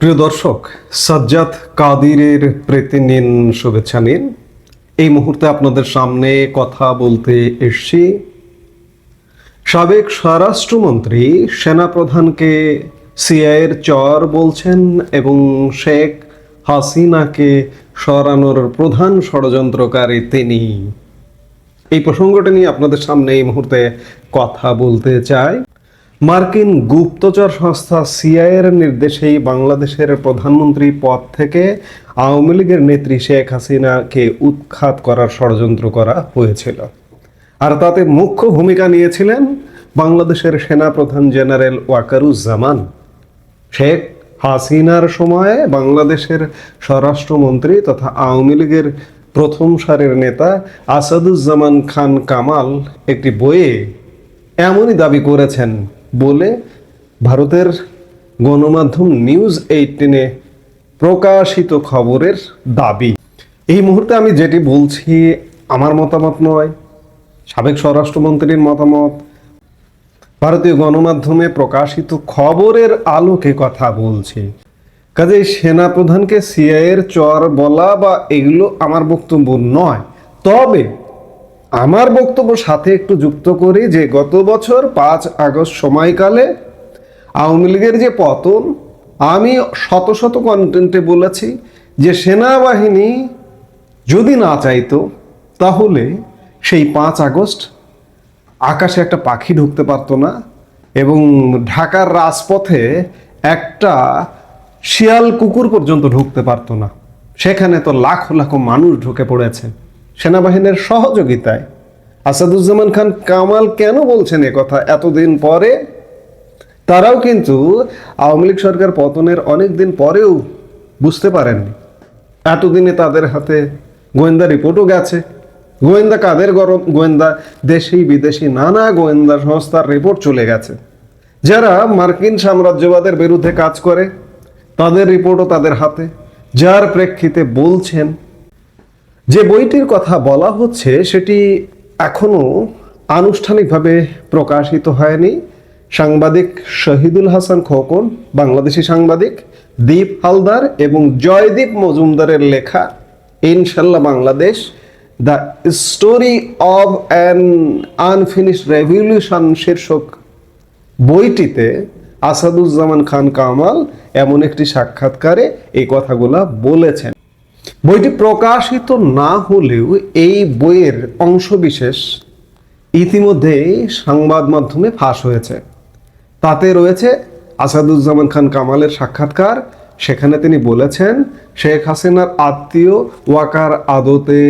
প্রিয় দর্শক, সাজ্জাদ কাদিরের প্রীতি নিন শুভেচ্ছা নিন। এই মুহূর্তে আপনাদের সামনে কথা বলতে এসছি সাবেক স্বরাষ্ট্রমন্ত্রী, সেনাপ্রধানকে সিআইয়ের চর বলছেন এবং শেখ হাসিনাকে সরানোর প্রধান ষড়যন্ত্রকারী তিনি। এই প্রসঙ্গটা নিয়ে আপনাদের সামনে এই মুহূর্তে কথা বলতে চাই। মার্কিন গুপ্তচর সংস্থা সিআইয়ের নির্দেশেই বাংলাদেশের প্রধানমন্ত্রী পদ থেকে আওয়ামী লীগের নেত্রী শেখ হাসিনাকে উৎখাত করার ষড়যন্ত্র করা হয়েছিল। আর তাতে মুখ্য ভূমিকা নিয়েছিলেন বাংলাদেশের সেনাপ্রধান জেনারেল ওয়াকারুজ্জামান। শেখ হাসিনার সময়ে বাংলাদেশের স্বরাষ্ট্রমন্ত্রী তথা আওয়ামী লীগের প্রথম সারের নেতা আসাদুজ্জামান খান কামাল একটি বইয়ে এমনই দাবি করেছেন বলে ভারতের গণমাধ্যম নিউজ এইটিনে প্রকাশিত খবরের দাবি। এই মুহূর্তে আমি যেটি বলছি, আমার মতামত নয়, সাবেক স্বরাষ্ট্রমন্ত্রীর মতামত। ভারতীয় গণমাধ্যমে প্রকাশিত খবরের আলোকে কথা বলছি। কাজে সেনাপ্রধানকে সিআইয়ের চর বলা বা এগুলো আমার বক্তব্য নয়। তবে আমার বক্তব্য সাথে একটু যুক্ত করি যে গত বছর পাঁচ আগস্ট সময়কালে আওয়ামী লীগের যে পতন, আমি শত শত কন্টেন্টে বলেছি যে সেনাবাহিনী যদি না চাইতো, তাহলে সেই পাঁচ আগস্ট আকাশে একটা পাখি ঢুকতে পারতো না এবং ঢাকার রাজপথে একটা শিয়াল কুকুর পর্যন্ত ঢুকতে পারতো না। সেখানে তো লাখো লাখো মানুষ ঢুকে পড়েছে। সেনাবাহিনীর সহযোগিতায়। আসাদুজ্জামান খান কামাল কেন বলছেন কথা এতদিন পরে? তারাও কিন্তু আওয়ামী লীগ সরকার পতনের অনেক দিন পরেও বুঝতে পারেননি। এতদিনে তাদের হাতে গোয়েন্দা রিপোর্টও গেছে। গোয়েন্দা কাদের গরম? গোয়েন্দা দেশি বিদেশি নানা গোয়েন্দা সংস্থার রিপোর্ট চলে গেছে। যারা মার্কিন সাম্রাজ্যবাদের বিরুদ্ধে কাজ করে, তাদের রিপোর্টও তাদের হাতে। যার প্রেক্ষিতে বলছেন যে বইটির কথা বলা হচ্ছে, সেটি এখনও আনুষ্ঠানিকভাবে প্রকাশিত হয়নি। সাংবাদিক শহীদুল হাসান খোকন, বাংলাদেশি সাংবাদিক দীপ হালদার এবং জয়দীপ মজুমদারের লেখা Inshallah Bangladesh, the story of an unfinished revolution শীর্ষক বইটিতে আসাদুজ্জামান খান কামাল এমন একটি সাক্ষাৎকারে এই কথাগুলা বলেছেন। বইটি প্রকাশিত না হলেও এই বইয়ের অংশবিশেষ ইতিমধ্যে সংবাদ মাধ্যমে ফাঁস হয়েছে। তাতে রয়েছে আসাদুজ্জামান খান কামালের সাক্ষাৎকার। সেখানে তিনি বলেছেন, শেখ হাসিনার আত্মীয় ওয়াকার আদতে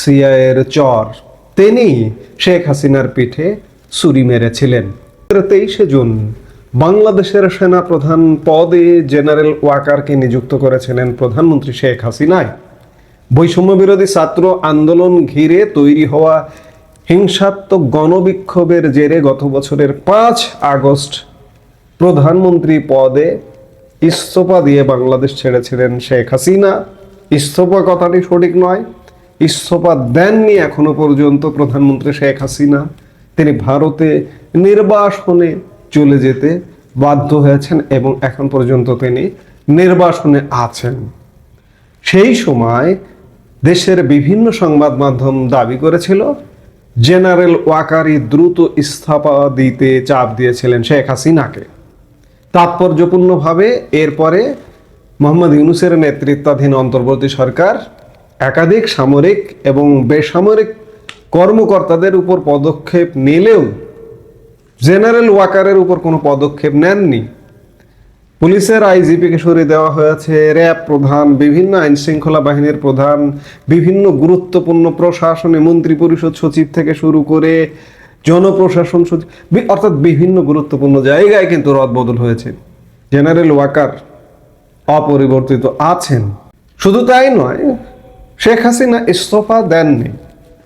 সিআইয়ের চর। তিনি শেখ হাসিনার পিঠে ছুরি মেরেছিলেন। তেইশে জুন, বাংলাদেশের সেনা প্রধান পদে জেনারেল ওয়াকারকে নিযুক্ত করেছিলেন প্রধানমন্ত্রী শেখ হাসিনায়। বৈষম্য বিরোধী ছাত্র আন্দোলন ঘিরে তৈরি হওয়া হিংসাত্মক গণবিক্ষোভের জেরে গত বছরের পাঁচ আগস্ট প্রধানমন্ত্রী পদে ইস্তফা দিয়ে বাংলাদেশ ছেড়েছিলেন শেখ হাসিনা। ইস্তফা কথাটি সঠিক নয়। ইস্তফা দেননি এখনও পর্যন্ত প্রধানমন্ত্রী শেখ হাসিনা। তিনি ভারতে নির্বাসনে চলে যেতে বাধ্য হয়েছেন এবং এখন পর্যন্ত তিনি নির্বাসনে আছেন। সেই সময় দেশের বিভিন্ন সংবাদ মাধ্যম দাবি করেছিল, জেনারেল ওয়াকারি দ্রুত ইস্তফা দিতে চাপ দিয়েছিলেন শেখ হাসিনাকে। তাৎপর্যপূর্ণভাবে এরপরে মোহাম্মদ ইউনুসের নেতৃত্বাধীন অন্তর্বর্তী সরকার একাধিক সামরিক এবং বেসামরিক কর্মকর্তাদের উপর পদক্ষেপ নিলেও জেনারেল ওয়াকারের উপর কোনো পদক্ষেপ নেননি। পুলিশের আইজিপিকে সরিয়ে দেওয়া হয়েছে। র্যাব প্রধান, বিভিন্ন আইন শৃঙ্খলা বাহিনীর প্রধান, বিভিন্ন গুরুত্বপূর্ণ প্রশাসনে মন্ত্রী পরিষদ সচিব থেকে শুরু করে জনপ্রশাসন সচিব অর্থাৎ বিভিন্ন গুরুত্বপূর্ণ জায়গায় কিন্তু রদবদল হয়েছে। জেনারেল ওয়াকার অপরিবর্তিত আছেন। শুধু তাই নয়, শেখ হাসিনা ইস্তফা দেননি।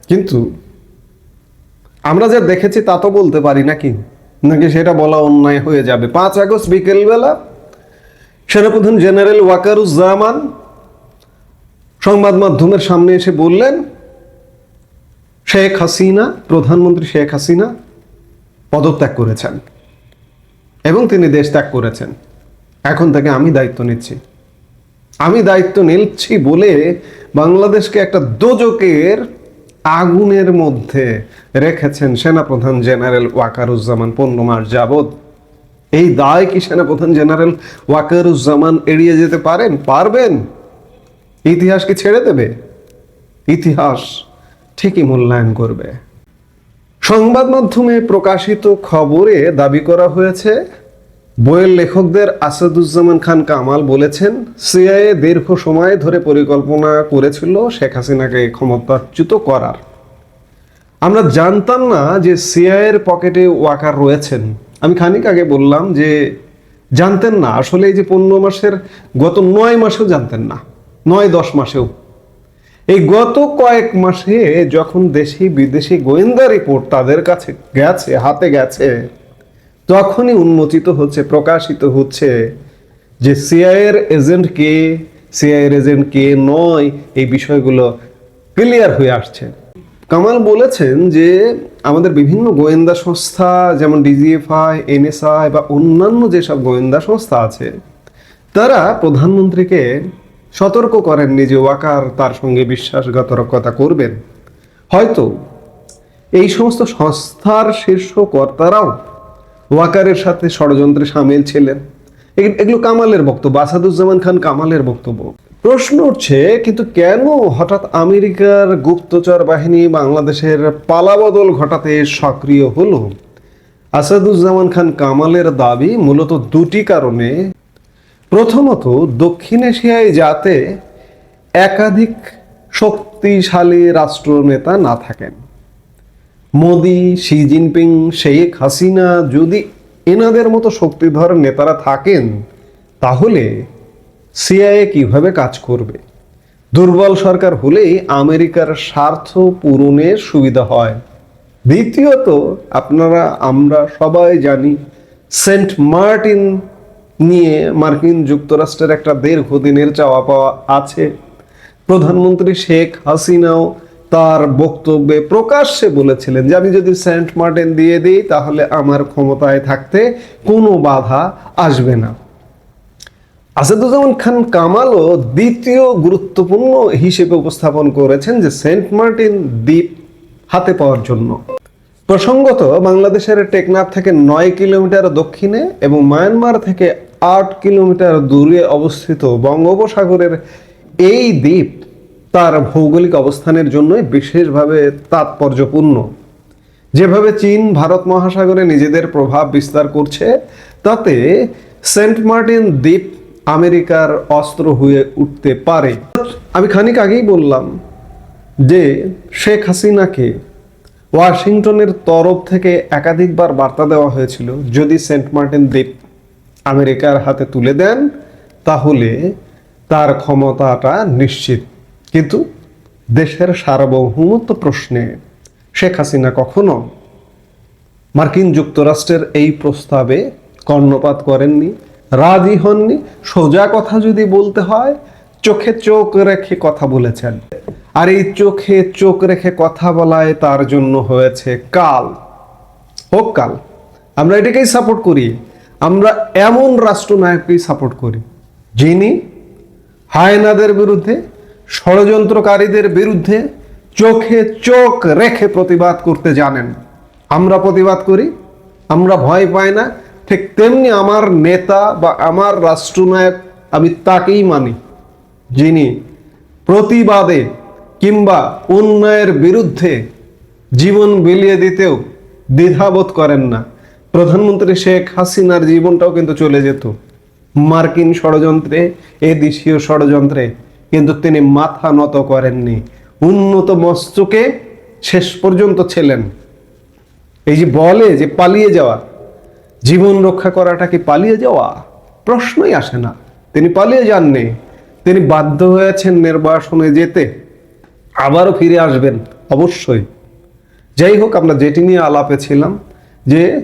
কিন্তু আমরা যা দেখেছি তা তো বলতে পারি নাকি? নাকি সেটা বলা অন্যায় হয়ে যাবে? পাঁচ আগস্ট বিকেলবেলা সেনাপ্রধান জেনারেল ওয়াকারুজ্জামান সংবাদ মাধ্যমের সামনে এসে বললেন, শেখ হাসিনা, প্রধানমন্ত্রী শেখ হাসিনা পদত্যাগ করেছেন এবং তিনি দেশ ত্যাগ করেছেন। এখন তাকে আমি দায়িত্ব নিচ্ছি। আমি দায়িত্ব নিচ্ছি বলে বাংলাদেশকে একটা দোজকের আগুনের মধ্যে রেখেছেন সেনাপ্রধান জেনারেল ওয়াকারুজ্জামান পনেরো মাস যাবৎ। এই দায় কি সেনাপ্রধান জেনারেল ওয়াকারুজ্জামান এড়িয়ে যেতে পারেন? পারবেন? ইতিহাস কি ছেড়ে দেবে? ইতিহাস ঠিকই মূল্যায়ন করবে। সংবাদ মাধ্যমে প্রকাশিত খবরে দাবি করা হয়েছে, বইয়ের লেখকদের আসাদুজ্জামান খান কামাল বলেছেন, সিআইএ দীর্ঘ সময় ধরে পরিকল্পনা করেছিল শেখ হাসিনাকে ক্ষমতাচ্যুত করার। আমরা জানতাম না যে সিআইয়ের পকেটে ওয়াকার রয়েছেন। আমি খানিক আগে বললাম যে জানতেন না, আসলে এই যে পনেরো মাসের, গত নয় মাসেও জানতেন না, নয় দশ মাসেও। এই গত কয়েক মাসে যখন দেশি বিদেশি গোয়েন্দা রিপোর্ট তাদের কাছে গেছে, হাতে গেছে, তখনই উন্মোচিত হচ্ছে, প্রকাশিত হচ্ছে যে সিআইয়ের এজেন্ট কে সিআইয়ের এজেন্ট কে নয়, এই বিষয়গুলো ক্লিয়ার হয়ে আসছে। কামাল বলেছেন যে আমাদের বিভিন্ন গোয়েন্দা সংস্থা, যেমন ডিজিএফআই, এনএসআই বা অন্যান্য যেসব গোয়েন্দা সংস্থা আছে, তারা প্রধানমন্ত্রীকে সতর্ক করেননি যে ওয়াকার তার সঙ্গে বিশ্বাসঘাতকতা করবেন। হয়তো এই সমস্ত সংস্থার শীর্ষ কর্তারাও ওয়াকারের সাথে ষড়যন্ত্রে সামিল ছিলেন। এগুলো কামালের বক্তব্য, আসাদুজ্জামান খান কামালের বক্তব্য। প্রশ্ন উঠছে, কিন্তু কেন হঠাৎ আমেরিকার গুপ্তচর বাহিনী বাংলাদেশের পালাবদল ঘটাতে সক্রিয় হলো? আসাদুজ্জামান খান কামালের দাবি মূলত দুটি কারণে। প্রথমত, দক্ষিণ এশিয়ায় যাতে একাধিক শক্তিশালী রাষ্ট্রনেতা না থাকেন। মোদি, শি জিনপিং, শেখ হাসিনা যদি এনাদের মতো শক্তিধর নেতারা থাকেন, তাহলে সিআইএ কীভাবে কাজ করবে? দুর্বল সরকার হলেই আমেরিকার স্বার্থ পূরণের সুবিধা হয়। দ্বিতীয়ত, আপনারা, আমরা সবাই জানি, সেন্ট মার্টিন নিয়ে মার্কিন যুক্তরাষ্ট্রের একটা দীর্ঘদিনের চাওয়া পাওয়া আছে। প্রধানমন্ত্রী শেখ হাসিনাও তার বক্তব্যে প্রকাশ্যে বলেছিলেন যে, আমি যদি সেন্ট মার্টিন দিয়ে দিই, তাহলে আমার ক্ষমতায় থাকতে কোনো বাধা আসবে না। আসাদুজ্জামান খান কামালও দ্বিতীয় গুরুত্বপূর্ণ হিসেবে উপস্থাপন করেছেন যে সেন্ট মার্টিন দ্বীপ হাতে পাওয়ার জন্য। প্রসঙ্গত, বাংলাদেশের টেকনাফ থেকে নয় কিলোমিটার দক্ষিণে এবং মায়ানমার থেকে আট কিলোমিটার দূরে অবস্থিত বঙ্গোপসাগরের এই দ্বীপ তার ভৌগোলিক অবস্থানের জন্যই বিশেষভাবে তাৎপর্যপূর্ণ। যেভাবে চীন, ভারত মহাসাগরে নিজেদের প্রভাব বিস্তার করছে, তাতে সেন্ট মার্টিন দ্বীপ আমেরিকার অস্ত্র হয়ে উঠতে পারে। আমি খানিক আগেই বললাম যে শেখ হাসিনাকে ওয়াশিংটনের তরফ থেকে একাধিকবার বার্তা দেওয়া হয়েছিল, যদি সেন্ট মার্টিন দ্বীপ আমেরিকার হাতে তুলে দেন, তাহলে তার ক্ষমতাটা নিশ্চিত। কিন্তু দেশের সার্বভৌমত্ব প্রশ্নে শেখ হাসিনা কখনো মার্কিন যুক্তরাষ্ট্রের এই প্রস্তাবে কর্ণপাত করেননি। রাজি হননি। সোজা কথা যদি বলতে হয়, চোখে চোখ রেখে কথা বলেছেন। আর এই চোখে চোখ রেখে কথা বলায় তার জন্য হয়েছে কাল। হোক কাল। আমরা এটাকেই সাপোর্ট করি। আমরা এমন রাষ্ট্রনায়ককেই সাপোর্ট করি, যিনি হায়নাদের বিরুদ্ধে, ষড়যন্ত্রকারীদের বিরুদ্ধে চোখে চোখ রেখে প্রতিবাদ করতে জানেন। আমরা প্রতিবাদ করি, আমরা ভয় পাই না ঠিক তেমনি আমার নেতা বা আমার রাষ্ট্রনায়ক আমি তাকেই মানি, যিনি প্রতিবাদে কিংবা অন্যায়ের বিরুদ্ধে জীবন বিলিয়ে দিতেও দ্বিধাবোধ করেন না। প্রধানমন্ত্রী শেখ হাসিনার জীবনটাও কিন্তু চলে যেত। মার্কিন ষড়যন্ত্রে, এ দেশীয় ষড়যন্ত্রে কিন্তু তিনি মাথা নত করেননি। উন্নত মস্তকে শেষ পর্যন্ত ছিলেন। এই যে বলে যে পালিয়ে যাওয়া জীবন রক্ষা করাটা কি পালিয়ে যাওয়া? প্রশ্নই আসে না। তিনি পালিয়ে যাননি। তিনি বাধ্য হয়েছেন নির্বাসনে যেতে। আবারও ফিরে আসবেন, অবশ্যই। যাই হোক, আমরা যেটি নিয়ে আলাপে ছিলাম যে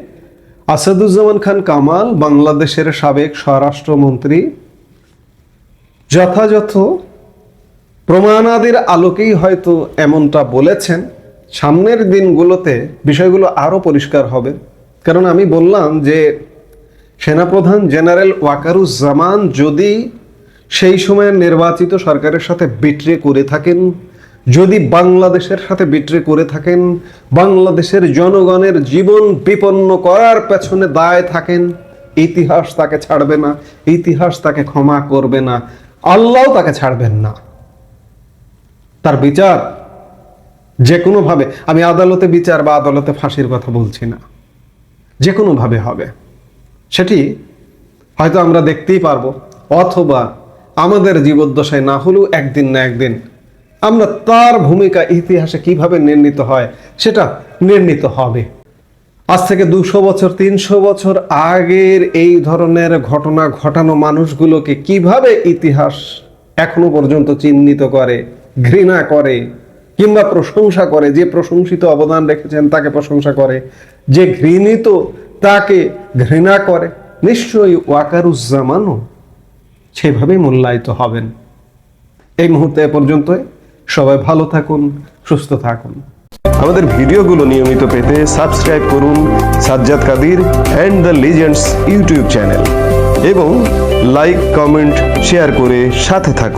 আসাদুজ্জামান খান কামাল, বাংলাদেশের সাবেক স্বরাষ্ট্রমন্ত্রী, যথাযথ প্রমাণাদির আলোকেই হয়তো এমনটা বলেছেন। সামনের দিনগুলোতে বিষয়গুলো আরও পরিষ্কার হবে। কারণ আমি বললাম যে সেনাপ্রধান জেনারেল ওয়াকারুজ্জামান যদি সেই সময়ের নির্বাচিত সরকারের সাথে বিট্রে করে থাকেন, যদি বাংলাদেশের সাথে বিট্রে করে থাকেন, বাংলাদেশের জনগণের জীবন বিপন্ন করার পেছনে দায় থাকেন, ইতিহাস তাকে ছাড়বে না, ইতিহাস তাকে ক্ষমা করবে না আল্লাহ তাকে ছাড়বেন না। তার বিচার যে কোনোভাবে, আমি আদালতে বিচার বা আদালতে ফাঁসির কথা বলছি না। যে কোনোভাবে হবে। সেটি হয়তো আমরা দেখতেই পারব, অথবা আমাদের জীবদ্দশায় না হলেও একদিন না একদিন আমরা তার ভূমিকা ইতিহাসে কীভাবে নির্ণীত হয়, সেটা নির্ণীত হবে। আজ থেকে দুশো বছর, তিনশো বছর আগের এই ধরনের ঘটনা ঘটানো মানুষগুলোকে কীভাবে ইতিহাস এখনও পর্যন্ত চিহ্নিত করে, ঘৃণা করে কিংবা প্রশংসা করে, যে প্রশংসিত অবদান রেখেছেন তাকে প্রশংসা করে, যে ঘৃণিত তাকে ঘৃণা করে, নিশ্চয়ই ওয়াকারুজ্জামানও সেভাবে মূল্যায়িত হবেন। এই মুহূর্তে পর্যন্ত সবাই ভালো থাকুন, সুস্থ থাকুন। আমাদের ভিডিওগুলো নিয়মিত পেতে সাবস্ক্রাইব করুন Sajjad Kadir and the legends YouTube channel এবং লাইক, কমেন্ট, শেয়ার করে সাথে থাকুন।